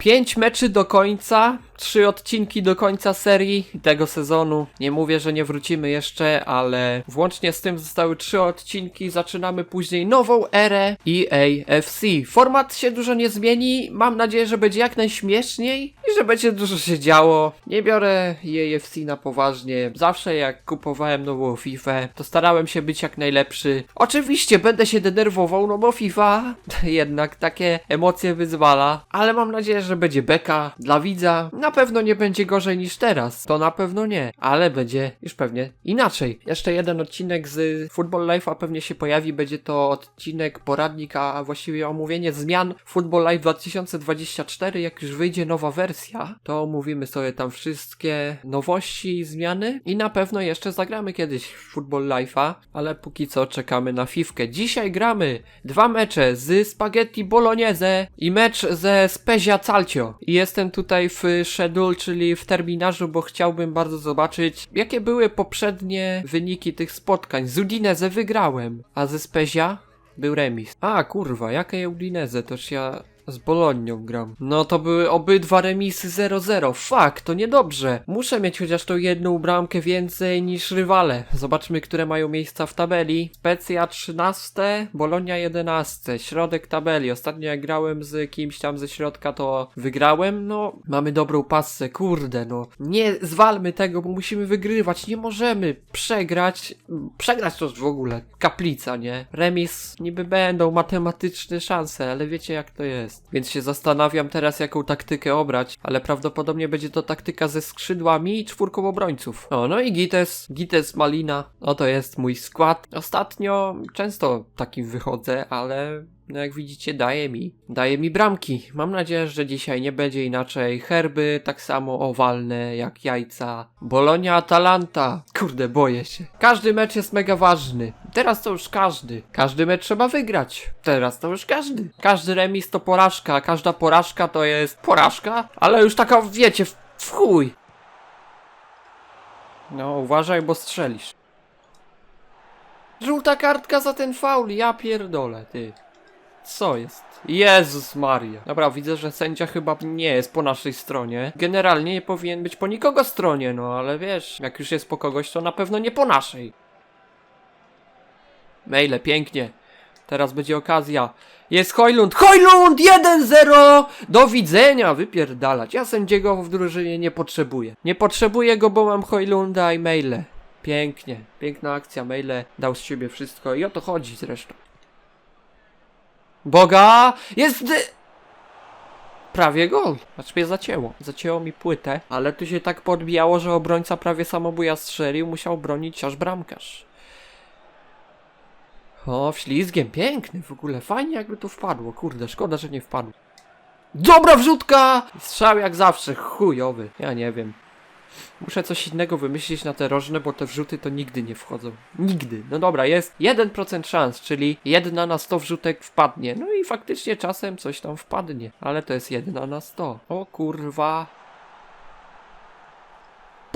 Pięć meczy do końca, trzy odcinki do końca serii tego sezonu. Nie mówię, że nie wrócimy jeszcze, ale włącznie z tym zostały trzy odcinki. Zaczynamy później nową erę EAFC. Format się dużo nie zmieni. Mam nadzieję, że będzie jak najśmieszniej i że będzie dużo się działo. Nie biorę EAFC na poważnie. Zawsze jak kupowałem nową FIFA, to starałem się być jak najlepszy. Oczywiście będę się denerwował, no bo FIFA jednak takie emocje wyzwala, ale mam nadzieję, że będzie beka dla widza. Na pewno nie będzie gorzej niż teraz, to na pewno nie, ale będzie już pewnie inaczej. Jeszcze jeden odcinek z Football Life'a pewnie się pojawi, będzie to odcinek poradnik, a właściwie omówienie zmian Football Life 2024, jak już wyjdzie nowa wersja, to omówimy sobie tam wszystkie nowości zmiany i na pewno jeszcze zagramy kiedyś Football Life'a, ale póki co czekamy na fifkę. Dzisiaj gramy dwa mecze z Spaghetti Bolognese i mecz ze Spezia I jestem tutaj w schedule, czyli w terminarzu, bo chciałbym bardzo zobaczyć, jakie były poprzednie wyniki tych spotkań. Z Udinese wygrałem, a ze Spezia był remis. A kurwa, jakie Udinese? Toż ja z Bolonią gram. No to były obydwa remisy 0-0. Fuck, to niedobrze. Muszę mieć chociaż tą jedną bramkę więcej niż rywale. Zobaczmy, które mają miejsca w tabeli. Specja 13, Bolonia 11. Środek tabeli. Ostatnio jak grałem z kimś tam ze środka, to wygrałem. No, mamy dobrą pasę. Kurde, no. Nie zwalmy tego, bo musimy wygrywać. Nie możemy przegrać. Przegrać to w ogóle kaplica, nie? Remis niby będą matematyczne szanse, ale wiecie jak to jest. Więc się zastanawiam teraz, jaką taktykę obrać, ale prawdopodobnie będzie to taktyka ze skrzydłami i czwórką obrońców. O, no i Gites, Gites Malina. Oto jest mój skład. Ostatnio często takim wychodzę, ale no jak widzicie, daje mi, daje mi bramki. Mam nadzieję, że dzisiaj nie będzie inaczej. Herby tak samo owalne jak jajca. Bolonia Atalanta. Kurde, boję się. Każdy mecz jest mega ważny. Teraz to już każdy. Każdy mecz trzeba wygrać. Teraz to już każdy. Każdy remis to porażka. Każda porażka to jest porażka, ale już taka, wiecie, w, w chuj. No, uważaj, bo strzelisz. Żółta kartka za ten faul, ja pierdolę, ty. Co jest? Jezus Maria. Dobra, widzę, że sędzia chyba nie jest po naszej stronie. Generalnie nie powinien być po nikogo stronie, no ale wiesz, jak już jest po kogoś, to na pewno nie po naszej. Maile, pięknie. Teraz będzie okazja. Jest Hojlund. Hojlund! 1-0! Do widzenia! Wypierdalać. Ja sędziego w drużynie nie potrzebuję. Nie potrzebuję go, bo mam Hojlunda i maile. Pięknie. Piękna akcja. Maile dał z siebie wszystko i o to chodzi zresztą. Boga! Jest... Prawie gol. Znaczy mnie zacięło. Zacięło mi płytę, ale tu się tak podbijało, że obrońca prawie samobuja strzelił. Musiał bronić aż bramkarz. O, ślizgiem, piękny w ogóle, fajnie jakby tu wpadło, kurde, szkoda, że nie wpadł. Dobra wrzutka! Strzał jak zawsze, chujowy, ja nie wiem. Muszę coś innego wymyślić na te rożne, bo te wrzuty to nigdy nie wchodzą. Nigdy. No dobra, jest 1% szans, czyli jedna na 100 wrzutek wpadnie. No i faktycznie czasem coś tam wpadnie, ale to jest jedna na 100. O kurwa.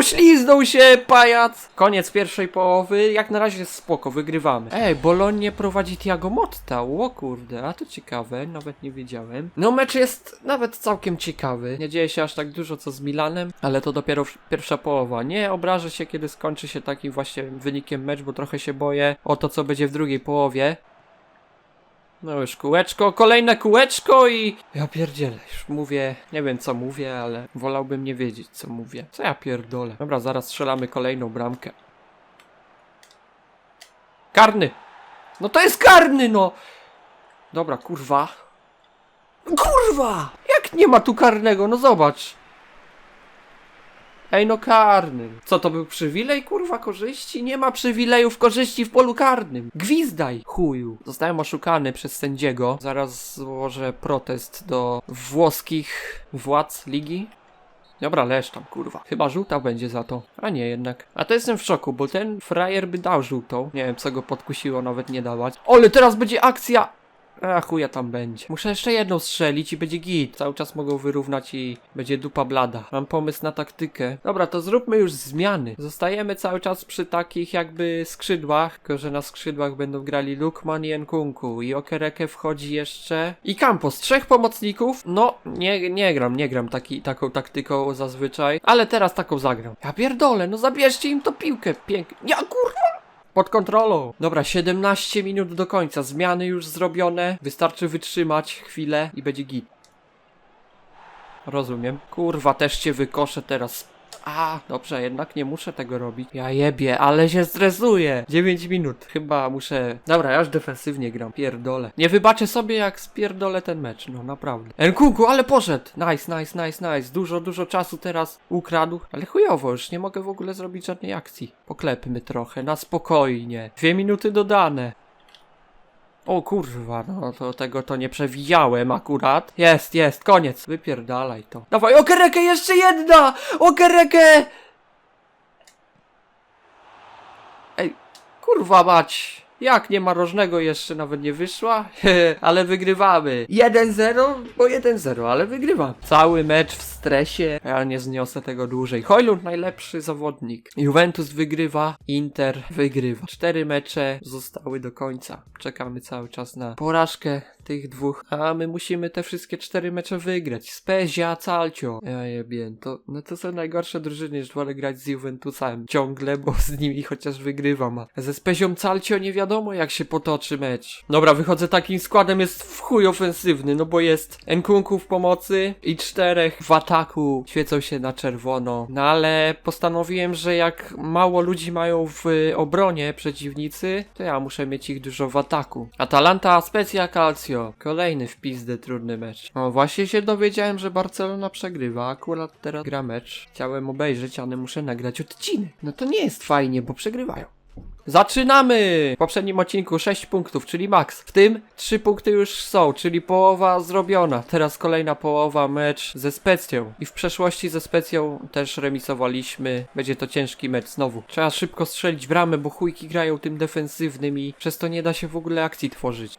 Pośliznął się, pajac! Koniec pierwszej połowy, jak na razie jest spoko, wygrywamy. Ej, Bolognie prowadzi Tiago Motta, o kurde, a to ciekawe, nawet nie wiedziałem. No mecz jest nawet całkiem ciekawy, nie dzieje się aż tak dużo co z Milanem, ale to dopiero pierwsza połowa. Nie obrażę się, kiedy skończy się takim właśnie wynikiem mecz, bo trochę się boję o to, co będzie w drugiej połowie. No już kółeczko, kolejne kółeczko i... Ja pierdzielę, już mówię, nie wiem co mówię, ale wolałbym nie wiedzieć co mówię. Co ja pierdolę? Dobra, zaraz strzelamy kolejną bramkę. Karny! No to jest karny, no! Dobra, kurwa. Kurwa! Jak nie ma tu karnego? No zobacz. Ej, no karny. Co to był przywilej, kurwa, korzyści? Nie ma przywilejów korzyści w polu karnym. Gwizdaj, chuju. Zostałem oszukany przez sędziego. Zaraz złożę protest do włoskich władz ligi. Dobra, leż tam, kurwa. Chyba żółta będzie za to. A nie jednak. A to jestem w szoku, bo ten frajer by dał żółtą. Nie wiem, co go podkusiło nawet nie dawać. Ale teraz będzie akcja! A chuja tam będzie. Muszę jeszcze jedną strzelić i będzie git. Cały czas mogą wyrównać i będzie dupa blada. Mam pomysł na taktykę. Dobra, to zróbmy już zmiany. Zostajemy cały czas przy takich jakby skrzydłach, tylko że na skrzydłach będą grali Lukman i Nkunku. I Okereke wchodzi jeszcze. I Campos, trzech pomocników. No, nie, nie gram, nie gram taki, taką taktyką zazwyczaj. Ale teraz taką zagram. Ja pierdolę, no zabierzcie im to piłkę. Pięknie. Ja kurwa! Pod kontrolą. Dobra, 17 minut do końca. Zmiany już zrobione. Wystarczy wytrzymać chwilę i będzie git. Rozumiem. Kurwa, też cię wykoszę teraz. A, dobrze, jednak nie muszę tego robić. Ja jebie, ale się stresuję. 9 minut. Chyba muszę... Dobra, ja już defensywnie gram. Pierdolę. Nie wybaczę sobie, jak spierdolę ten mecz. No, naprawdę. Enkunku, ale poszedł. Nice, nice, nice, nice. Dużo, dużo czasu teraz ukradł. Ale chujowo, już nie mogę w ogóle zrobić żadnej akcji. Poklepmy trochę, na spokojnie. Dwie minuty dodane. O kurwa, no to tego to nie przewijałem akurat. Jest, jest, koniec. Wypierdalaj to. Dawaj, okerekę jeszcze jedna! Okerekę! Ej, kurwa mać. Jak nie ma rożnego jeszcze nawet nie wyszła? ale wygrywamy. 1-0, bo 1-0, ale wygrywam. Cały mecz w stresie. Ja nie zniosę tego dłużej. Hojlund najlepszy zawodnik. Juventus wygrywa, Inter wygrywa. Cztery mecze zostały do końca. Czekamy cały czas na porażkę tych dwóch. A my musimy te wszystkie cztery mecze wygrać. Spezia, Calcio. Ja jebien, to, no to są najgorsze drużyny, już wolę grać z Juventusem ciągle, bo z nimi chociaż wygrywam. A ze Spezią Calcio nie wiadomo jak się potoczy mecz. Dobra, wychodzę takim składem, jest w chuj ofensywny, no bo jest Nkunku w pomocy i czterech w ataku świecą się na czerwono. No ale postanowiłem, że jak mało ludzi mają w obronie przeciwnicy, to ja muszę mieć ich dużo w ataku. Atalanta, Specja, Calcio. Kolejny w trudny mecz. O, właśnie się dowiedziałem, że Barcelona przegrywa. Akurat teraz gra mecz. Chciałem obejrzeć, ale muszę nagrać odcinek. No to nie jest fajnie, bo przegrywają. Zaczynamy! W poprzednim odcinku 6 punktów, czyli max. W tym 3 punkty już są, czyli połowa zrobiona. Teraz kolejna połowa, mecz ze Specją. I w przeszłości ze Specją też remisowaliśmy. Będzie to ciężki mecz znowu. Trzeba szybko strzelić bramę, bo chujki grają tym defensywnym i przez to nie da się w ogóle akcji tworzyć.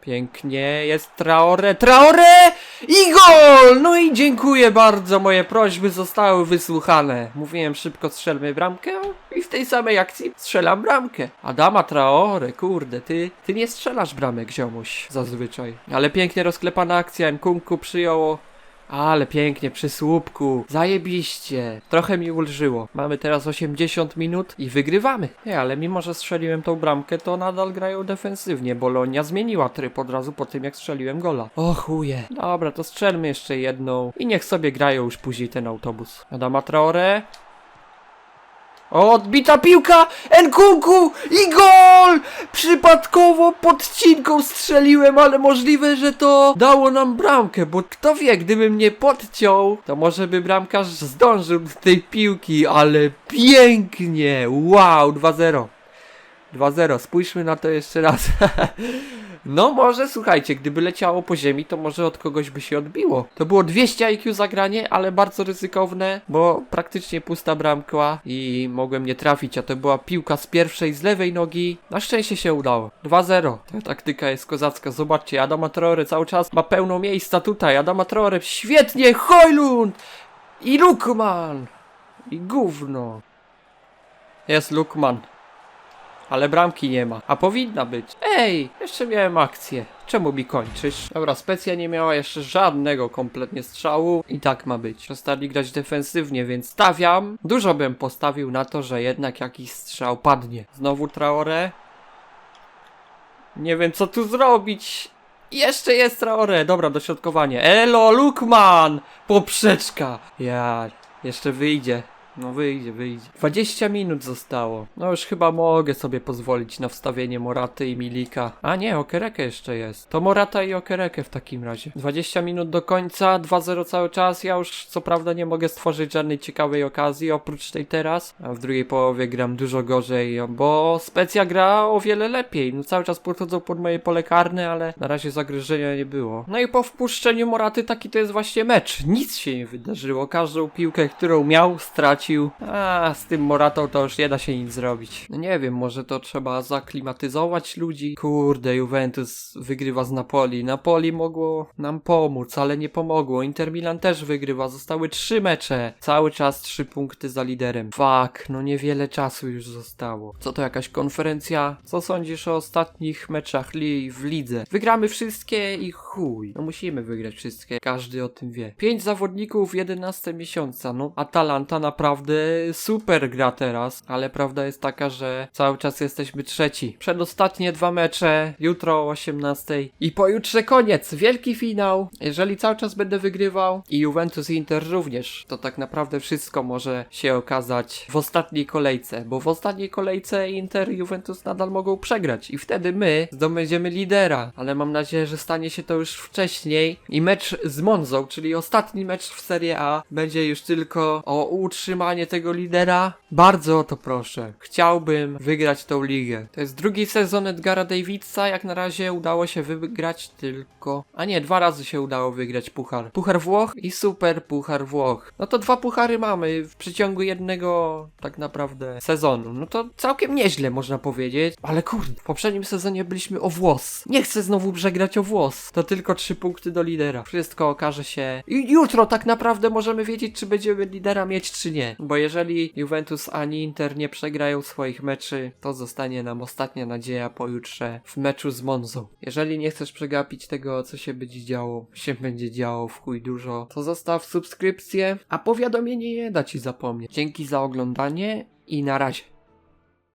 Pięknie, jest Traore, Traore i gol! No i dziękuję bardzo, moje prośby zostały wysłuchane. Mówiłem szybko strzelmy bramkę i w tej samej akcji strzelam bramkę. Adama Traore, kurde, ty, ty nie strzelasz bramek, ziomuś, zazwyczaj. Ale pięknie rozklepana akcja, Nkunku przyjął ale pięknie, przy słupku. Zajebiście. Trochę mi ulżyło. Mamy teraz 80 minut i wygrywamy. Nie, ale mimo, że strzeliłem tą bramkę, to nadal grają defensywnie. Bolonia zmieniła tryb od razu po tym, jak strzeliłem gola. O chuje. Dobra, to strzelmy jeszcze jedną. I niech sobie grają już później ten autobus. Adama Traore. Odbita piłka! Enkunku! I gol! Przypadkowo podcinką strzeliłem, ale możliwe, że to dało nam bramkę, bo kto wie, gdybym nie podciął, to może by bramkarz zdążył do tej piłki, ale pięknie! Wow, 2-0. 2-0, spójrzmy na to jeszcze raz. No może, słuchajcie, gdyby leciało po ziemi, to może od kogoś by się odbiło. To było 200 IQ zagranie, ale bardzo ryzykowne, bo praktycznie pusta bramka i mogłem nie trafić, a to była piłka z pierwszej, z lewej nogi. Na szczęście się udało. 2-0. Ta taktyka jest kozacka. Zobaczcie, Adama Traore cały czas ma pełno miejsca tutaj. Adama Traore, świetnie, Hojlund! I Lukman! I gówno. Jest Lukman. Ale bramki nie ma. A powinna być. Ej, jeszcze miałem akcję. Czemu mi kończysz? Dobra, specja nie miała jeszcze żadnego kompletnie strzału. I tak ma być. Przestali grać defensywnie, więc stawiam. Dużo bym postawił na to, że jednak jakiś strzał padnie. Znowu Traore. Nie wiem co tu zrobić. Jeszcze jest Traore. Dobra, dośrodkowanie. Elo, Lukman! Poprzeczka. Ja, jeszcze wyjdzie. No wyjdzie, wyjdzie. 20 minut zostało. No już chyba mogę sobie pozwolić na wstawienie Moraty i Milika. A nie, Okereke jeszcze jest. To Morata i Okereke w takim razie. 20 minut do końca, 2-0 cały czas. Ja już co prawda nie mogę stworzyć żadnej ciekawej okazji oprócz tej teraz. A w drugiej połowie gram dużo gorzej, bo Specja gra o wiele lepiej. No cały czas podchodzą pod moje pole karne, ale na razie zagrożenia nie było. No i po wpuszczeniu Moraty taki to jest właśnie mecz. Nic się nie wydarzyło. Każdą piłkę, którą miał, stracił stracił. A z tym Moratą to już nie da się nic zrobić. No nie wiem, może to trzeba zaklimatyzować ludzi. Kurde, Juventus wygrywa z Napoli. Napoli mogło nam pomóc, ale nie pomogło. Inter Milan też wygrywa. Zostały trzy mecze. Cały czas trzy punkty za liderem. Fuck, no niewiele czasu już zostało. Co to jakaś konferencja? Co sądzisz o ostatnich meczach li w lidze? Wygramy wszystkie i chuj. No musimy wygrać wszystkie. Każdy o tym wie. Pięć zawodników 11 miesiąca. No Atalanta naprawdę super gra teraz, ale prawda jest taka, że cały czas jesteśmy trzeci. Przedostatnie dwa mecze, jutro o 18 i pojutrze koniec. Wielki finał. Jeżeli cały czas będę wygrywał i Juventus i Inter również, to tak naprawdę wszystko może się okazać w ostatniej kolejce, bo w ostatniej kolejce Inter i Juventus nadal mogą przegrać i wtedy my zdobędziemy lidera, ale mam nadzieję, że stanie się to już wcześniej i mecz z Monzą, czyli ostatni mecz w Serie A będzie już tylko o utrzymanie tego lidera. Bardzo o to proszę. Chciałbym wygrać tą ligę. To jest drugi sezon Edgara Davidsa, jak na razie udało się wygrać tylko... A nie, dwa razy się udało wygrać puchar. Puchar Włoch i Super Puchar Włoch. No to dwa puchary mamy w przeciągu jednego tak naprawdę sezonu. No to całkiem nieźle można powiedzieć. Ale kurde, w poprzednim sezonie byliśmy o włos. Nie chcę znowu przegrać o włos. To tylko trzy punkty do lidera. Wszystko okaże się. I jutro tak naprawdę możemy wiedzieć, czy będziemy lidera mieć, czy Bo jeżeli Juventus ani Inter nie przegrają swoich meczy, to zostanie nam ostatnia nadzieja pojutrze w meczu z Monzą. Jeżeli nie chcesz przegapić tego, co się będzie działo, się będzie działo w chuj dużo, to zostaw subskrypcję, a powiadomienie nie da ci zapomnieć. Dzięki za oglądanie i na razie.